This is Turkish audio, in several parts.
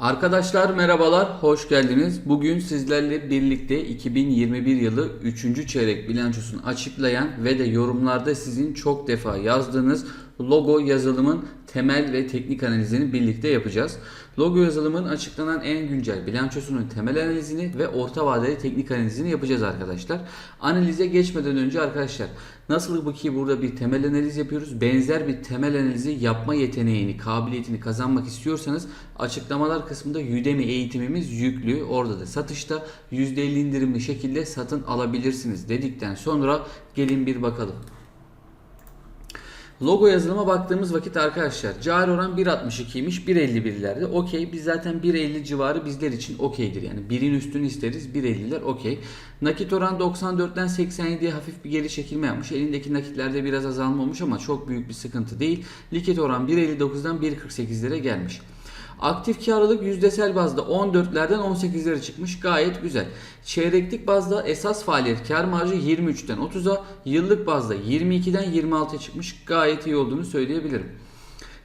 Arkadaşlar merhabalar, hoş geldiniz. Bugün sizlerle birlikte 2021 yılı 3. çeyrek bilançosunu açıklayan ve de yorumlarda sizin çok defa yazdığınız logo yazılımın temel ve teknik analizini birlikte yapacağız. Logo yazılımın açıklanan en güncel bilançosunun temel analizini ve orta vadeli teknik analizini yapacağız arkadaşlar. Analize geçmeden önce arkadaşlar nasıl bu ki burada bir temel analiz yapıyoruz. Benzer bir temel analizi yapma yeteneğini, kabiliyetini kazanmak istiyorsanız açıklamalar kısmında Udemy eğitimimiz yüklü. Orada da satışta %50 indirimli şekilde satın alabilirsiniz dedikten sonra gelin bir bakalım. Logo yazılıma baktığımız vakit arkadaşlar cari oran 1.62'ymiş 1.51'lerde okey biz zaten 1.50 civarı bizler için okeydir yani 1'in üstünü isteriz 1.50'ler okey. Nakit oran 94'ten 87'ye hafif bir geri çekilme yapmış elindeki nakitlerde biraz azalma olmuş ama çok büyük bir sıkıntı değil. Likit oran 1.59'dan 1.48'lere gelmiş. Aktif karlılık yüzdesel bazda 14'lerden 18'lere çıkmış. Gayet güzel. Çeyreklik bazda esas faaliyet kar marjı 23'ten 30'a, yıllık bazda 22'den 26'ya çıkmış. Gayet iyi olduğunu söyleyebilirim.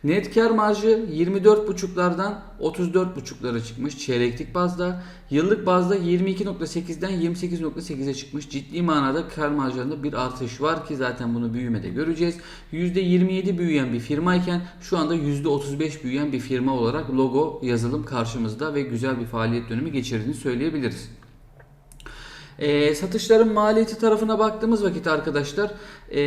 Net kar marjı 24.5'lardan 34.5'lara çıkmış çeyreklik bazda. Yıllık bazda 22.8'den 28.8'e çıkmış. Ciddi manada kar marjlarında bir artış var ki zaten bunu büyümede göreceğiz. %27 büyüyen bir firmayken şu anda %35 büyüyen bir firma olarak logo yazılım karşımızda ve güzel bir faaliyet dönemi geçirdiğini söyleyebiliriz. E, satışların maliyeti tarafına baktığımız vakit arkadaşlar e,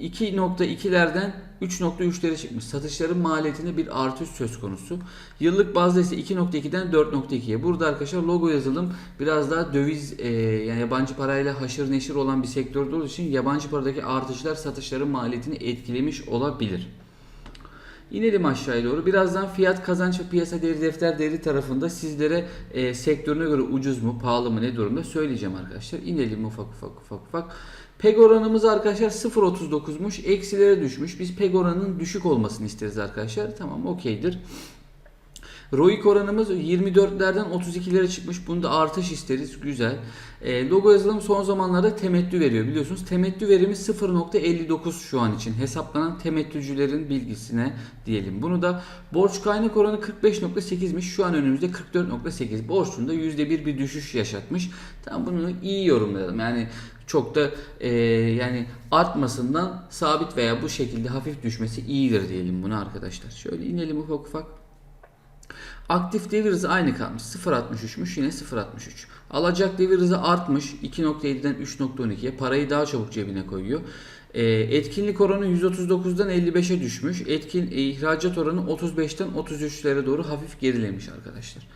2.2'lerden 3.3'lere çıkmış. Satışların maliyetinde bir artış söz konusu. Yıllık bazda ise 2.2'den 4.2'ye. Burada arkadaşlar logo yazılım biraz daha döviz e, yani yabancı parayla haşır neşir olan bir sektör olduğu için yabancı paradaki artışlar satışların maliyetini etkilemiş olabilir. İnelim aşağıya doğru. Birazdan fiyat kazanç ve piyasa değeri defter değeri tarafında sizlere e, sektörüne göre ucuz mu pahalı mı ne durumda söyleyeceğim arkadaşlar. İnelim ufak ufak ufak ufak. PEG oranımız arkadaşlar 0.39'muş. Eksilere düşmüş. Biz PEG oranının düşük olmasını isteriz arkadaşlar. Tamam okeydir. ROIC oranımız 24'lerden 32'lere çıkmış. Bunda artış isteriz. Güzel. E, logo yazılım son zamanlarda temettü veriyor. Biliyorsunuz temettü verimi 0.59 şu an için. Hesaplanan temettücülerin bilgisine diyelim. Bunu da borç kaynak oranı 45.8'miş. Şu an önümüzde 44.8. Borçluğunda %1 bir düşüş yaşatmış. Tamam bunu iyi yorumlayalım. Yani çok da e, yani artmasından sabit veya bu şekilde hafif düşmesi iyidir diyelim bunu arkadaşlar. Şöyle inelim ufak ufak. Aktif devir hızı aynı kalmış. 0.63'müş yine 0.63. Alacak devir hızı artmış. 2.7'den 3.12'ye. Parayı daha çabuk cebine koyuyor. E, etkinlik oranı 139'dan 55'e düşmüş. Etkin e, ihracat oranı 35'ten 33'lere doğru hafif gerilemiş arkadaşlar.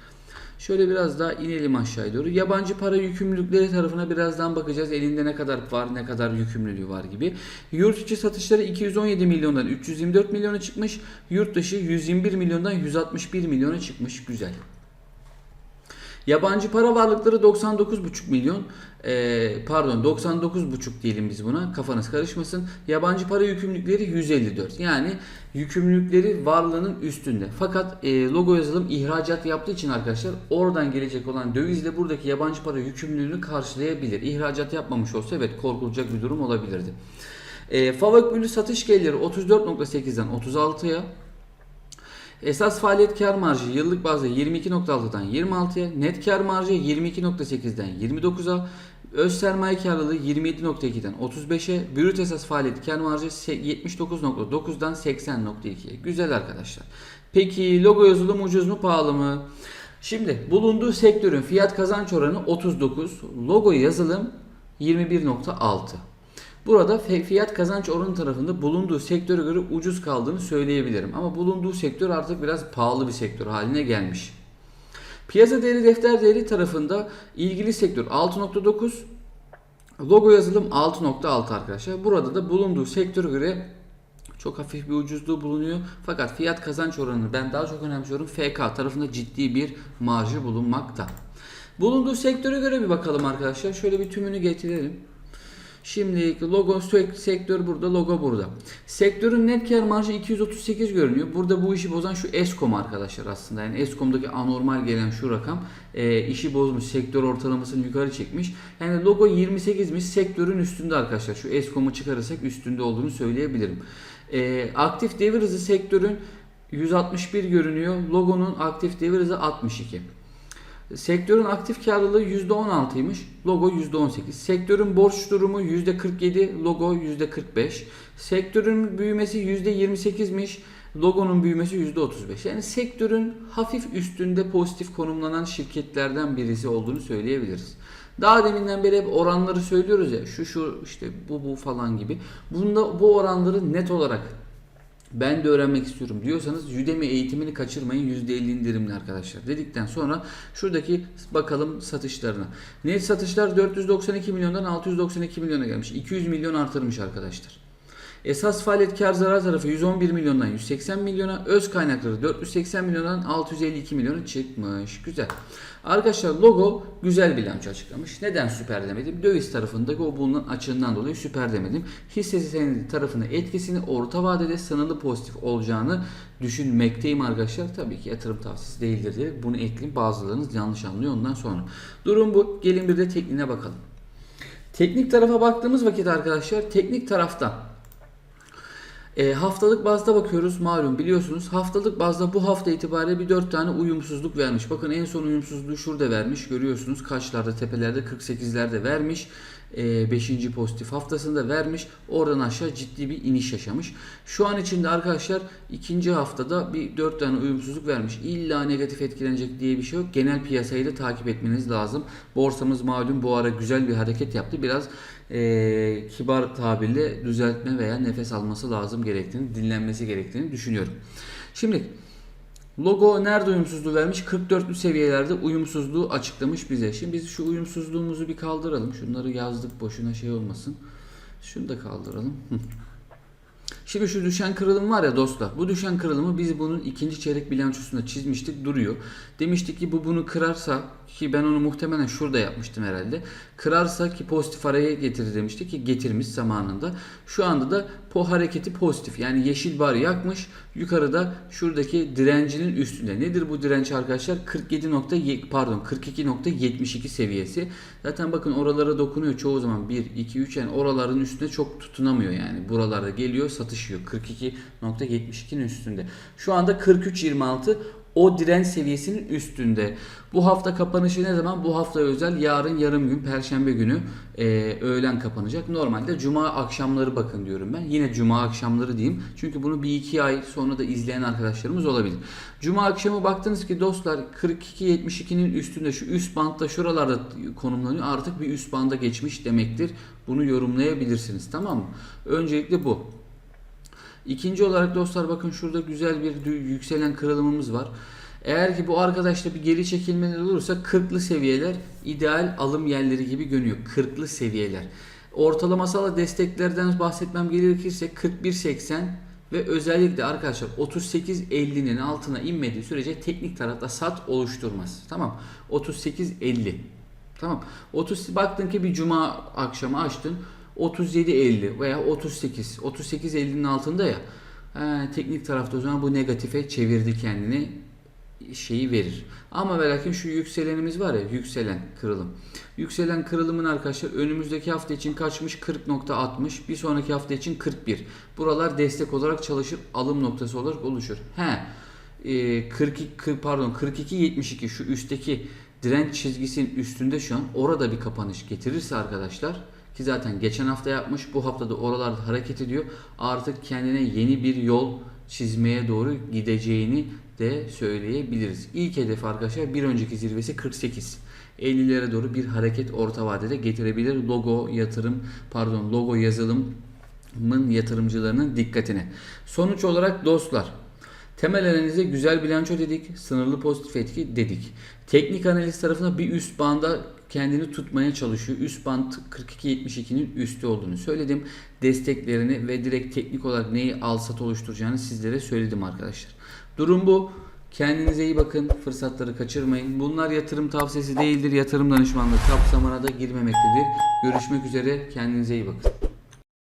Şöyle biraz daha inelim aşağıya doğru. Yabancı para yükümlülükleri tarafına birazdan bakacağız. Elinde ne kadar var, ne kadar yükümlülüğü var gibi. Yurt içi satışları 217 milyondan 324 milyona çıkmış. Yurt dışı 121 milyondan 161 milyona çıkmış. Güzel. Yabancı para varlıkları 99,5 milyon. Ee, pardon 99,5 diyelim biz buna. Kafanız karışmasın. Yabancı para yükümlülükleri 154. Yani yükümlülükleri varlığının üstünde. Fakat e, logo yazılım ihracat yaptığı için arkadaşlar oradan gelecek olan dövizle buradaki yabancı para yükümlülüğünü karşılayabilir. İhracat yapmamış olsa evet korkulacak bir durum olabilirdi. E, Favak bölü satış geliri 34.8'den 36'ya. Esas faaliyet kar marjı yıllık bazda 22.6'dan 26'ya, net kar marjı 22.8'den 29'a, öz sermaye karlılığı 27.2'den 35'e, brüt esas faaliyet kar marjı 79.9'dan 80.2'ye. Güzel arkadaşlar. Peki logo yazılım ucuz mu pahalı mı? Şimdi bulunduğu sektörün fiyat kazanç oranı 39, logo yazılım 21.6. Burada fiyat kazanç oranı tarafında bulunduğu sektöre göre ucuz kaldığını söyleyebilirim. Ama bulunduğu sektör artık biraz pahalı bir sektör haline gelmiş. Piyasa değeri defter değeri tarafında ilgili sektör 6.9, logo yazılım 6.6 arkadaşlar. Burada da bulunduğu sektöre göre çok hafif bir ucuzluğu bulunuyor. Fakat fiyat kazanç oranını ben daha çok önemsiyorum. FK tarafında ciddi bir marjı bulunmakta. Bulunduğu sektöre göre bir bakalım arkadaşlar. Şöyle bir tümünü getirelim. Şimdi logo sektör burada, logo burada. Sektörün net kar marjı 238 görünüyor. Burada bu işi bozan şu Eskom arkadaşlar aslında. Yani Eskom'daki anormal gelen şu rakam e, işi bozmuş. Sektör ortalamasını yukarı çekmiş. Yani logo 28'miş. Sektörün üstünde arkadaşlar. Şu Eskom'u çıkarırsak üstünde olduğunu söyleyebilirim. E, aktif devir hızı sektörün 161 görünüyor. Logonun aktif devir hızı 62. Sektörün aktif karlılığı %16'ymış. Logo %18. Sektörün borç durumu %47. Logo %45. Sektörün büyümesi %28'miş. Logonun büyümesi %35. Yani sektörün hafif üstünde pozitif konumlanan şirketlerden birisi olduğunu söyleyebiliriz. Daha deminden beri hep oranları söylüyoruz ya şu şu işte bu bu falan gibi. Bunda bu oranları net olarak ben de öğrenmek istiyorum diyorsanız Udemy eğitimini kaçırmayın %50 indirimli arkadaşlar. Dedikten sonra şuradaki bakalım satışlarına. Net satışlar 492 milyondan 692 milyona gelmiş. 200 milyon artırmış arkadaşlar. Esas faaliyet kar zarar tarafı 111 milyondan 180 milyona, öz kaynakları 480 milyondan 652 milyona çıkmış. Güzel. Arkadaşlar logo güzel bilanço açıklamış. Neden süper demedim? Döviz tarafındaki o bulunan açığından dolayı süper demedim. Hisse senedi tarafına etkisini orta vadede sınırlı pozitif olacağını düşünmekteyim arkadaşlar. Tabii ki yatırım tavsiyesi değildir diye bunu ekleyeyim. Bazılarınız yanlış anlıyor ondan sonra. Durum bu. Gelin bir de tekniğine bakalım. Teknik tarafa baktığımız vakit arkadaşlar teknik tarafta e, haftalık bazda bakıyoruz malum biliyorsunuz haftalık bazda bu hafta itibariyle bir 4 tane uyumsuzluk vermiş. Bakın en son uyumsuzluğu şurada vermiş görüyorsunuz kaçlarda tepelerde 48'lerde vermiş. 5. pozitif haftasında vermiş. Oradan aşağı ciddi bir iniş yaşamış. Şu an içinde arkadaşlar ikinci haftada bir 4 tane uyumsuzluk vermiş. İlla negatif etkilenecek diye bir şey yok. Genel piyasayı da takip etmeniz lazım. Borsamız malum bu ara güzel bir hareket yaptı. Biraz e, kibar tabirle düzeltme veya nefes alması lazım gerektiğini, dinlenmesi gerektiğini düşünüyorum. Şimdi Logo nerede uyumsuzluğu vermiş? 44'lü seviyelerde uyumsuzluğu açıklamış bize. Şimdi biz şu uyumsuzluğumuzu bir kaldıralım. Şunları yazdık boşuna şey olmasın. Şunu da kaldıralım. Şimdi şu düşen kırılım var ya dostlar. Bu düşen kırılımı biz bunun ikinci çeyrek bilançosunda çizmiştik duruyor. Demiştik ki bu bunu kırarsa ki ben onu muhtemelen şurada yapmıştım herhalde. Kırarsa ki pozitif araya getirir demiştik ki getirmiş zamanında. Şu anda da po hareketi pozitif. Yani yeşil bar yakmış. Yukarıda şuradaki direncinin üstünde. Nedir bu direnç arkadaşlar? 47 nokta pardon 42.72 seviyesi. Zaten bakın oralara dokunuyor çoğu zaman 1 2 3 yani oraların üstüne çok tutunamıyor yani. Buralarda geliyor satışıyor. 42.72'nin üstünde. Şu anda 43.26 o direnç seviyesinin üstünde. Bu hafta kapanışı ne zaman? Bu hafta özel yarın yarım gün perşembe günü e, öğlen kapanacak. Normalde cuma akşamları bakın diyorum ben. Yine cuma akşamları diyeyim. Çünkü bunu bir iki ay sonra da izleyen arkadaşlarımız olabilir. Cuma akşamı baktınız ki dostlar 42-72'nin üstünde şu üst bantta şuralarda konumlanıyor. Artık bir üst banda geçmiş demektir. Bunu yorumlayabilirsiniz tamam mı? Öncelikle bu. İkinci olarak dostlar bakın şurada güzel bir yükselen kırılımımız var. Eğer ki bu arkadaşta bir geri çekilmeler olursa 40'lı seviyeler ideal alım yerleri gibi görünüyor. 40'lı seviyeler. Ortalamasal desteklerden bahsetmem gerekirse 41.80 ve özellikle arkadaşlar 38.50'nin altına inmediği sürece teknik tarafta sat oluşturmaz. Tamam. 38.50. Tamam. 30 baktın ki bir cuma akşamı açtın. 37.50 veya 38. 38.50'nin altında ya. He, teknik tarafta o zaman bu negatife çevirdi kendini şeyi verir. Ama ve lakin şu yükselenimiz var ya yükselen kırılım. Yükselen kırılımın arkadaşlar önümüzdeki hafta için kaçmış 40.60 bir sonraki hafta için 41. Buralar destek olarak çalışır alım noktası olarak oluşur. He e, 42 pardon 42 72 şu üstteki direnç çizgisinin üstünde şu an orada bir kapanış getirirse arkadaşlar ki zaten geçen hafta yapmış bu hafta da oralarda hareket ediyor. Artık kendine yeni bir yol çizmeye doğru gideceğini de söyleyebiliriz. İlk hedef arkadaşlar bir önceki zirvesi 48. 50'lere doğru bir hareket orta vadede getirebilir. Logo yatırım pardon logo yazılımın yatırımcılarının dikkatine. Sonuç olarak dostlar Temel analize güzel bilanço dedik, sınırlı pozitif etki dedik. Teknik analiz tarafına bir üst banda kendini tutmaya çalışıyor. Üst band 42.72'nin üstü olduğunu söyledim. Desteklerini ve direkt teknik olarak neyi al sat oluşturacağını sizlere söyledim arkadaşlar. Durum bu. Kendinize iyi bakın. Fırsatları kaçırmayın. Bunlar yatırım tavsiyesi değildir. Yatırım danışmanlığı kapsamına da girmemektedir. Görüşmek üzere. Kendinize iyi bakın.